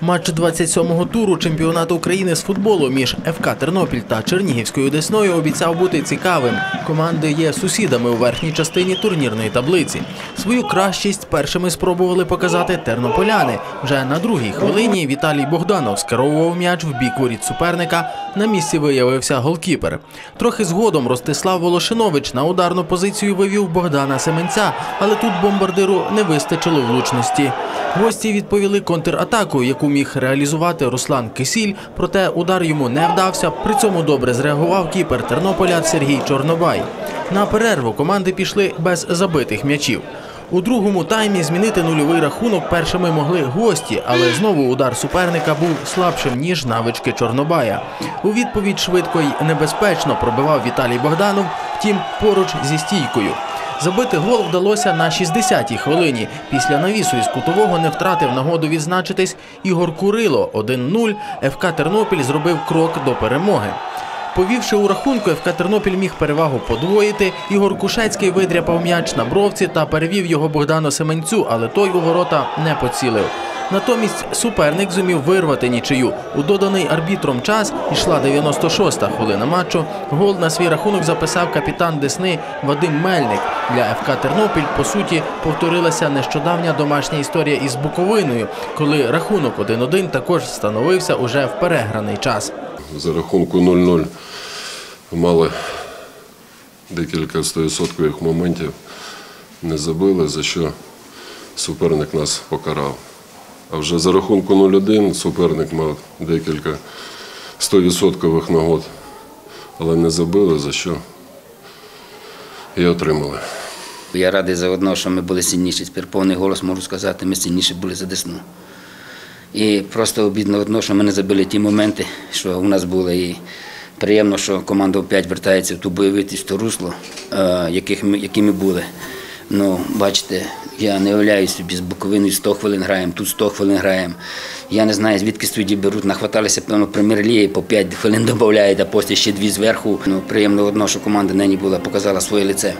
Матч 27-го туру чемпіонату України з футболу між ФК Тернопіль та Чернігівською Десною обіцяв бути цікавим. Команди є сусідами у верхній частині турнірної таблиці. Свою кращість першими спробували показати тернополяни. Вже на другій хвилині Віталій Богданов скеровував м'яч в бік воріт суперника. На місці виявився голкіпер. Трохи згодом Ростислав Волошинович на ударну позицію вивів Богдана Семенця, але тут бомбардиру не вистачило влучності. Гості відповіли контратакою, яку міг реалізувати Руслан Кисіль, проте удар йому не вдався. При цьому добре зреагував кіпер Тернополя Сергій Чорнобай. На перерву команди пішли без забитих м'ячів. У другому таймі змінити нульовий рахунок першими могли гості, але знову удар суперника був слабшим ніж навички Чорнобая. У відповідь швидко й небезпечно пробивав Віталій Богданов, втім поруч зі стійкою. Забити гол вдалося на 60-й хвилині. Після навісу із кутового не втратив нагоду відзначитись Ігор Курило. 1-0. ФК Тернопіль зробив крок до перемоги. Повівши у рахунку, ФК Тернопіль міг перевагу подвоїти. Ігор Кушецький видряпав м'яч на бровці та перевів його Богдану Семенцю, але той у ворота не поцілив. Натомість суперник зумів вирвати нічию. У доданий арбітром час йшла 96-та хвилина матчу. Гол на свій рахунок записав капітан Десни Вадим Мельник. Для ФК Тернопіль по суті повторилася нещодавня домашня історія із Буковиною, коли рахунок 1-1 також встановився уже в переграний час. За рахунку 0-0 мали декілька стоїсоткових моментів, не забили, за що суперник нас покарав. А вже за рахунку 0-1 суперник мав декілька стовідсоткових нагод, але не забили, за що і отримали. Я радий за одно, що ми були сильніші. Тепер повний голос можу сказати, ми сильніші були за Десну. І просто обідно одно, що ми не забили ті моменти, що у нас були. І приємно, що команда опять вертається в ту бойовитість, в то русло, е, які ми були. Ну, бачите, я не уявляю собі з Буковиною 100 хвилин граємо, тут 100 хвилин граємо. Я не знаю, звідки студії беруть, нахваталися, певно, прем'єр-ліги, по 5 хвилин додають, а потім ще дві зверху. Ну, приємно одно, що команда нині була, показала своє лице.